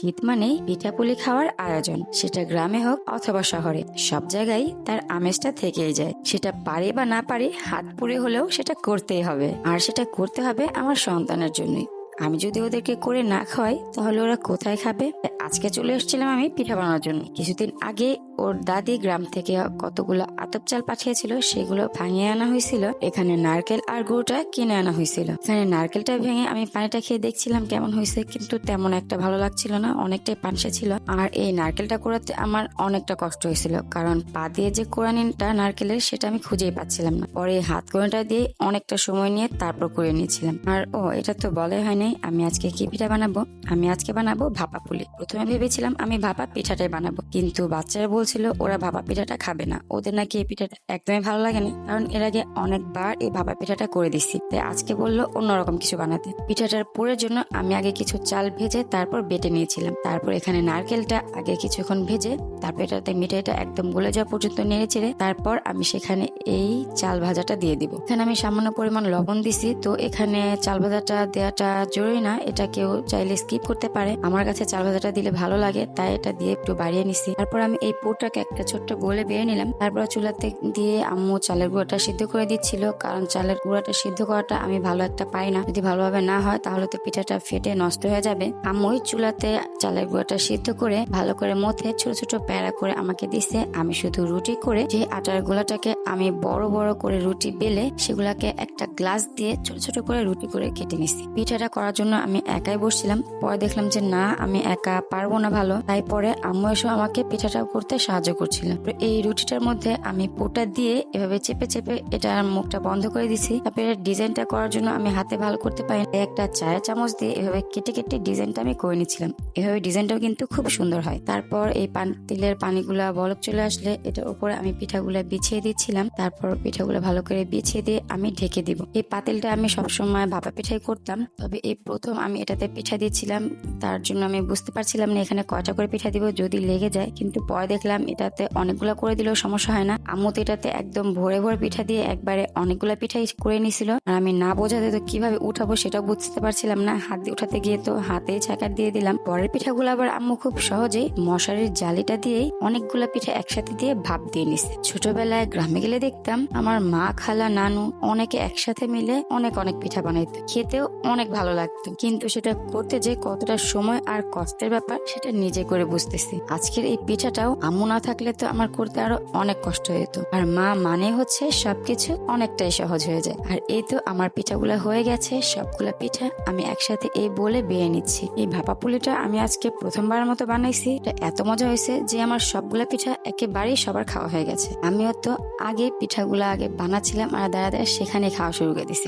শীত মানেই পিঠাপুলি খাওয়ার আয়োজন। সেটা গ্রামে হোক অথবা শহরে, সব জায়গায় তার আমেজটা থেকেই যায়। সেটা পারে বা না পারে, হাত পুড়ে হলেও সেটা করতেই হবে। আর সেটা করতে হবে আমার সন্তানের জন্যই। আমি যদি ওদেরকে করে না খাওয়াই, তাহলে ওরা কোথায় খাবে? আজকে চলে এসেছিলাম আমি পিঠা বানানোর জন্য। কিছুদিন আগে ওর দাদি গ্রাম থেকে কতগুলো আতপ চাল পাঠিয়েছিল, সেগুলো ভাঙিয়ে আনা হয়েছিল। এখানে নারকেল আর গুড়টা কিনে আনা হয়েছিল। এখানে নারকেলটা ভেঙে আমি পানিটা খেয়ে দেখছিলাম কেমন হয়েছে, কিন্তু তেমন একটা ভালো লাগছিল না, অনেকটাই পানসে ছিল। আর এই নারকেলটা কোড়াতে আমার অনেকটা কষ্ট হয়েছিল, কারণ পা দিয়ে যে কোরআনিনটা নারকেলের, সেটা আমি খুঁজেই পাচ্ছিলাম না। পরে হাত কোরআনটা দিয়ে অনেকটা সময় নিয়ে তারপর করে নিয়েছিলাম। আর ও, এটা তো বলে হয়নি আমি আজকে কি পিঠা বানাবো? আমি আজকে বানাবো ভাপা পুলি। প্রথমে ভেবেছিলাম আমি ভাপা পিঠাটাই বানাবো। কিন্তু বাচ্চারা বলছিল ওরা ভাপা পিঠাটা খাবে না। ওদের নাকি এই পিঠাটা একদমই ভালো লাগে না কারণ এর আগে অনেকবার এই ভাপা পিঠাটা করে দিছি। তাই আজকে বলল অন্যরকম কিছু বানাতে। পিঠাটার পুরের জন্য আমি আগে কিছু চাল ভেজে তারপর বেটে নিয়েছিলাম। তারপর এখানে নারকেলটা আগে কিছুক্ষণ ভেজে তারপর এটাতে মিঠাইটা একদম গলে যাওয়া পর্যন্ত নেড়ে চেড়ে তারপর আমি সেখানে এই চাল ভাজাটা দিয়ে দিব। এখানে আমি সামান্য পরিমাণ লবণ দিছি। তো এখানে চাল ভাজাটা দেওয়াটা জরুরি না, এটা কেউ চাইলে স্কিপ করতে পারে। আমার কাছে চাল ভাজাটা দিলে ভালো লাগে, তাই এটা দিয়ে একটু বাড়িয়ে নিছি। তারপর আমি এই পুরটাকে একটা ছোট্ট গোলে বেড়ে নিলাম। তারপর চুলাতে দিয়ে আম্মু চালের গুঁড়াটা সিদ্ধ করে দিচ্ছিল, কারণ চালের গুঁড়াটা সিদ্ধ করাটা আমি ভালো একটা পাই না। যদি ভালোভাবে না হয়, তাহলে তো পিঠাটা ফেটে নষ্ট হয়ে যাবে। আম্মু ওই চুলাতে চালের গুঁড়াটা সিদ্ধ করে ভালো করে মথে ছোট ছোট প্যারা করে আমাকে দিছে। আমি শুধু রুটি করে যে আটার গোলাটাকে আমি বড় বড় করে রুটি বেলে সেগুলাকে একটা গ্লাস দিয়ে ছোট ছোট করে রুটি করে কেটে নিছি। পিঠাটা করার জন্য আমি একাই বসছিলাম। পরে দেখলাম যে না, আমি একা পারব না ভালো। তাই পরে আম্মু এসে আমাকে পিঠাটা করতে সাহায্য করছিল। এই রুটিটার মধ্যে আমি পোটা দিয়ে এভাবে চেপে চেপে এটার মুখটা বন্ধ করে দিছি। তারপরে ডিজাইনটা করার জন্য আমি হাতে ভালো করতে পারি একটা চায়ের চামচ দিয়ে এভাবে কেটে কেটে ডিজাইনটা আমি করে নিচ্ছিলাম। এভাবে ডিজাইনটাও কিন্তু খুব সুন্দর হয়। তারপর এই পান তিলের পানিগুলা বলক চলে আসলে এটার উপরে আমি পিঠাগুলা বিছিয়ে দিচ্ছিলাম। তারপর পিঠাগুলো ভালো করে বিছিয়ে দিয়ে আমি ঢেকে দিব। এই পাতিলটা আমি সবসময় ভাপা পিঠাই করতাম। তবে এই প্রথম আমি এটাতে পিঠা দিচ্ছিলাম তার জন্য আমি বুঝতে পারছিলাম না এখানে কয়টা করে পিঠা দিব, যদি লেগে যায়। কিন্তু পরে দেখলাম এটাতে অনেকগুলো করে দিলেও সমস্যা হয় না। আম্মু তো এটাতে একদম ভরে ভরে পিঠা দিয়ে একবারে অনেকগুলো পিঠাই করে নিছিল আর আমি না বোঝাতে তো কীভাবে উঠাবো সেটাও বুঝতে পারছিলাম না। হাত দিয়ে উঠাতে গিয়ে তো হাতেই ছাকার দিয়ে দিলাম। পরের পিঠাগুলো আবার আম্মু খুব সহজেই মশারির জালিটা দিয়েই অনেকগুলো পিঠা একসাথে দিয়ে ভাপ দিয়ে নিছে। ছোটবেলায় গ্রামে গেলে দেখতাম আমার মা, খালা, নানু অনেকে একসাথে মিলে অনেক অনেক পিঠা বানাইতো। খেতেও অনেক ভালো লাগতো কিন্তু সেটা করতে যে কতটা সময় আর কষ্টের ব্যাপার, সেটা নিজে করে বুঝতেছি। আজকের এই পিঠাটাও আম্মু না থাকলে তো আমার করতে আরও অনেক কষ্ট হতো আর মা মানে হচ্ছে সবকিছু অনেকটাই সহজ হয়ে যায়। আর এই তো আমার পিঠাগুলা হয়ে গেছে, সবগুলা পিঠা আমি একসাথে এই বলে বেয়ে নিচ্ছি। এই ভাপা পুলিটা আমি আজকে প্রথমবারের মতো বানাইছি। এটা এত মজা হয়েছে যে আমার সবগুলা পিঠা একেবারেই সবার খাওয়া হয়ে গেছে। আমিও তো আগে পিঠাগুলা আগে বানাচ্ছিলাম আর দাঁড়া দাঁড়া সেখানে খাওয়া শুরু করে দিছি।